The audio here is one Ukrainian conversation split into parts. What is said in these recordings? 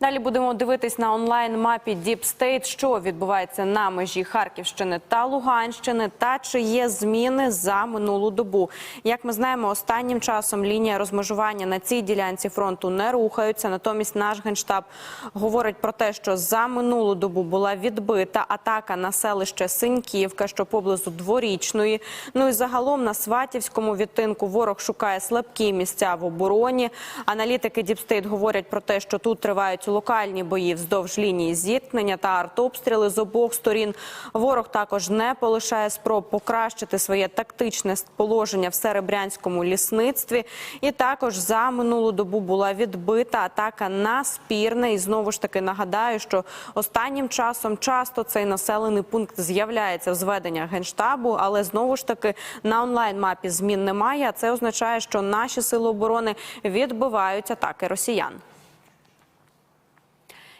Далі будемо дивитись на онлайн мапі Deep State, що відбувається на межі Харківщини та Луганщини, та чи є зміни за минулу добу. Як ми знаємо, останнім часом лінія розмежування на цій ділянці фронту не рухаються. Натомість наш генштаб говорить про те, що за минулу добу була відбита атака на селище Синьківка, що поблизу дворічної. Ну і загалом на Сватівському відтинку ворог шукає слабкі місця в обороні. Аналітики Deep State говорять про те, що тут тривають локальні бої вздовж лінії зіткнення та артобстріли з обох сторін. Ворог також не полишає спроб покращити своє тактичне положення в серебрянському лісництві. І також за минулу добу була відбита атака на спірне. І знову ж таки нагадаю, що останнім часом часто цей населений пункт з'являється в зведеннях генштабу, але знову ж таки на онлайн мапі змін немає. А це означає, що наші сили оборони відбивають атаки росіян.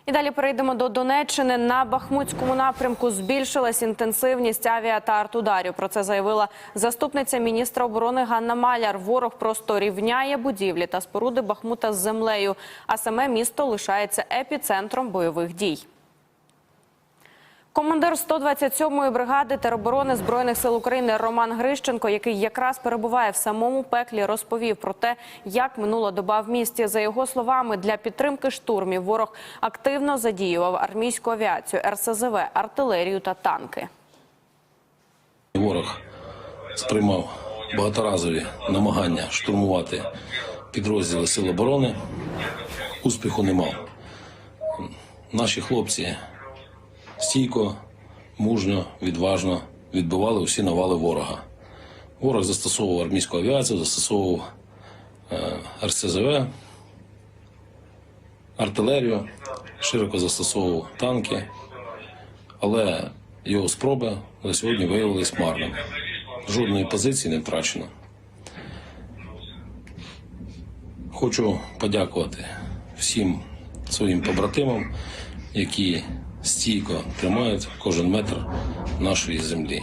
І далі перейдемо до Донеччини. На Бахмутському напрямку збільшилась інтенсивність авіа та артударів. Про це заявила заступниця міністра оборони Ганна Маляр. Ворог просто рівняє будівлі та споруди Бахмута з землею, а саме місто лишається епіцентром бойових дій. Командир 127-ї бригади тероборони збройних сил України Роман Грищенко, який якраз перебуває в самому пеклі, розповів про те, як минула доба в місті. За його словами, для підтримки штурмів ворог активно задіював армійську авіацію, РСЗВ, артилерію та танки. Ворог сприймав багаторазові намагання штурмувати підрозділи Сил оборони. Успіху не мав. Наші хлопці стійко, мужньо, відважно відбивали усі навали ворога. Ворог застосовував армійську авіацію, застосовував е, РСЗВ, артилерію, широко застосовував танки, але його спроби на сьогодні виявились марними. Жодної позиції не втрачено. Хочу подякувати всім своїм побратимам, які стійко тримають кожен метр нашої землі.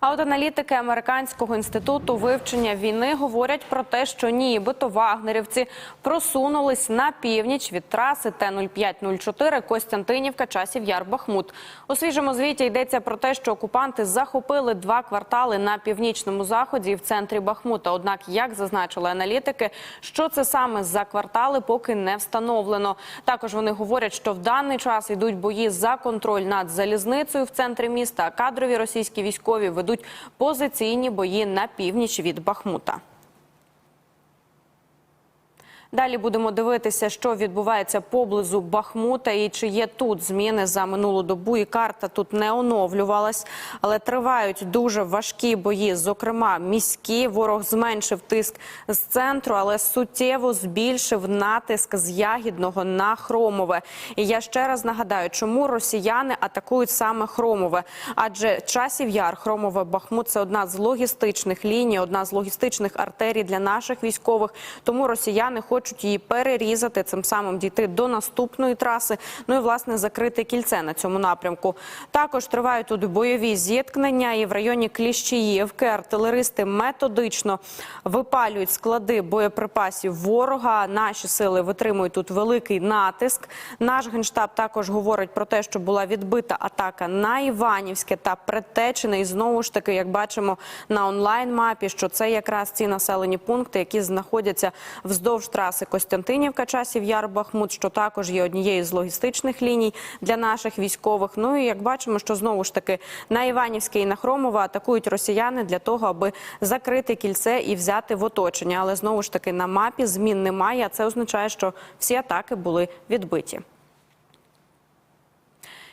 А от аналітики американського інституту вивчення війни говорять про те, що нібито вагнерівці просунулись на північ від траси Т-0504 Костянтинівка, часів Яр Бахмут. У свіжому звіті йдеться про те, що окупанти захопили два квартали на північному заході в центрі Бахмута. Однак, як зазначили аналітики, що це саме за квартали, поки не встановлено. Також вони говорять, що в даний час йдуть бої за контроль над залізницею в центрі міста. А кадрові російські військові ведуть позиційні бої на північ від Бахмута. Далі будемо дивитися, що відбувається поблизу Бахмута і чи є тут зміни за минулу добу. І карта тут не оновлювалась, але тривають дуже важкі бої. Зокрема, міські ворог зменшив тиск з центру, але суттєво збільшив натиск з ягідного на хромове. І я ще раз нагадаю, чому росіяни атакують саме хромове, адже часів яр хромове Бахмут це одна з логістичних ліній, одна з логістичних артерій для наших військових. Тому росіяни хочуть її перерізати, цим самим дійти до наступної траси. Ну і власне закрити кільце на цьому напрямку. Також тривають тут бойові зіткнення, і в районі Кліщіївки артилеристи методично випалюють склади боєприпасів ворога. Наші сили витримують тут великий натиск. Наш генштаб також говорить про те, що була відбита атака на Іванівське та Предтечене. І знову ж таки, як бачимо на онлайн мапі, що це якраз ці населені пункти, які знаходяться вздовж траси Костянтинівка, часів Яр Бахмут, що також є однією з логістичних ліній для наших військових. Ну і як бачимо, що знову ж таки на Іванівське і на Хромова атакують росіяни для того, аби закрити кільце і взяти в оточення. Але знову ж таки на мапі змін немає. а Це означає, що всі атаки були відбиті.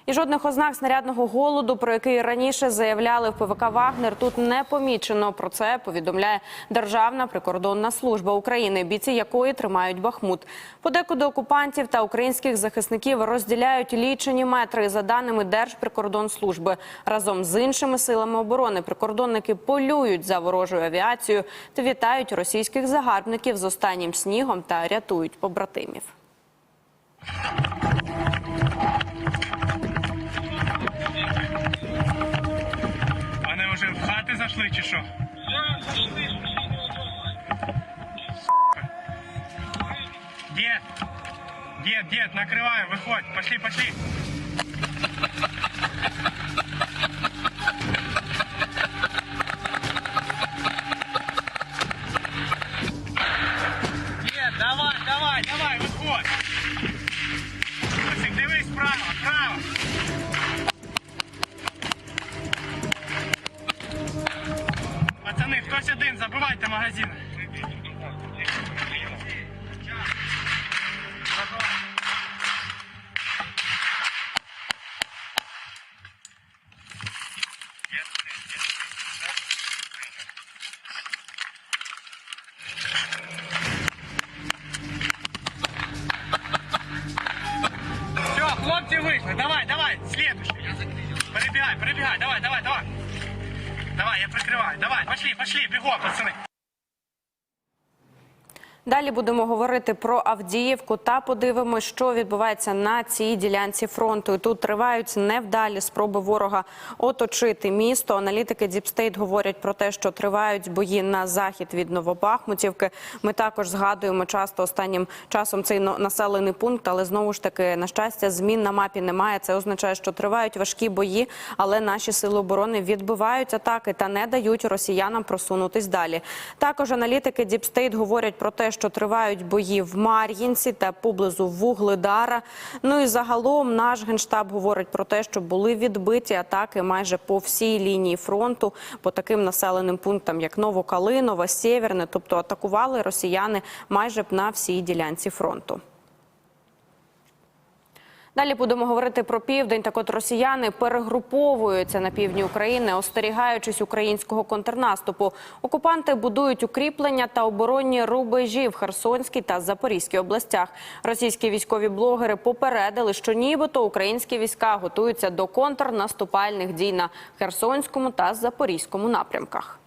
І жодних ознак снарядного голоду, про який раніше заявляли в ПВК Вагнер, тут не помічено. Про це повідомляє Державна прикордонна служба України, бійці якої тримають Бахмут. Подекуди окупантів та українських захисників розділяють лічені метри. За даними Держприкордонслужби, разом з іншими силами оборони прикордонники полюють за ворожою авіацією та вітають російських загарбників з останнім снігом та рятують побратимів. Хати зайшли чи що? Де? Дед, дед, накрываю, выходь. Пошли, пошли. Пацани, хтось один, забивайте магазин. Все, хлопці вийшли. Давай, давай, следующий. Перебігай, перебігай, давай, давай, давай. Давай, я прикриваю. Давай, пошли, пошли, бігом, пацани. Далі будемо говорити про Авдіївку та подивимось, що відбувається на цій ділянці фронту. І Тут тривають невдалі спроби ворога оточити місто. Аналітики Діпстейт говорять про те, що тривають бої на захід від Новобахмутівки. Ми також згадуємо часто останнім часом цей населений пункт, але знову ж таки, на щастя, змін на мапі немає. Це означає, що тривають важкі бої, але наші сили оборони відбивають атаки та не дають росіянам просунутись далі. Також аналітики Діпстейт говорять про те, що тривають бої в Мар'їнці та поблизу Вугледара. Ну і загалом наш генштаб говорить про те, що були відбиті атаки майже по всій лінії фронту, по таким населеним пунктам, як Новокалинова, Сєвєрне, тобто атакували росіяни майже на всій ділянці фронту. Далі будемо говорити про південь. Так от росіяни перегруповуються на півдні України, остерігаючись українського контрнаступу. Окупанти будують укріплення та оборонні рубежі в Херсонській та Запорізькій областях. Російські військові блогери попередили, що нібито українські війська готуються до контрнаступальних дій на Херсонському та Запорізькому напрямках.